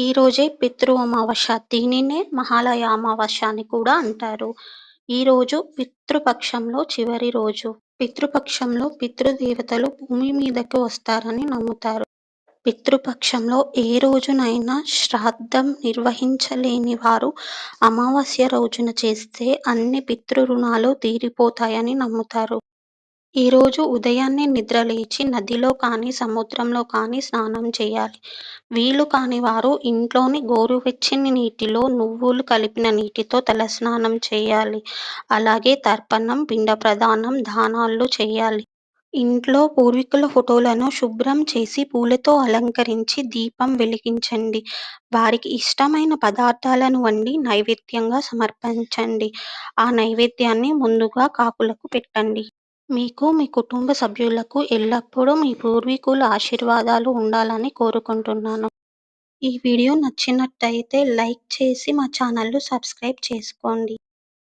ఈరోజే పితృ అమావాస్య. దీనినే మహాలయ అమావాస్య అని కూడా అంటారు. ఈరోజు పితృపక్షంలో చివరి రోజు. పితృపక్షంలో పితృదేవతలు భూమి మీదకు వస్తారని నమ్ముతారు. పితృపక్షంలో ఏ రోజునైనా శ్రాద్ధం నిర్వహించలేని వారు అమావాస్య రోజున చేస్తే అన్ని పితృ-రుణాలు తీరిపోతాయని నమ్ముతారు. ఈరోజు ఉదయాన్నే నిద్రలేచి నదిలో కానీ, సముద్రంలో కానీ స్నానం చేయాలి. వీలుకాని వారు ఇంట్లోని గోరువెచ్చని నీటిలో నువ్వులు కలిపిన నీటితో తలస్నానం చేయాలి. అలాగే తర్పణం, పిండప్రదానం, దానాలు చేయాలి. ఇంట్లో పూర్వీకుల ఫోటోలను శుభ్రం చేసి పూలతో అలంకరించి దీపం వెలిగించండి. వారికి ఇష్టమైన పదార్థాలను వండి నైవేద్యంగా సమర్పించండి. ఆ నైవేద్యాన్ని ముందుగా కాకులకు పెట్టండి. మీకు, మీ కుటుంబ సభ్యులకు ఎల్లప్పుడూ మీ పూర్వీకుల ఆశీర్వాదాలు ఉండాలని కోరుకుంటున్నాను. ఈ వీడియో నచ్చినట్టయితే లైక్ చేసి మా ఛానల్ను సబ్స్క్రైబ్ చేసుకోండి.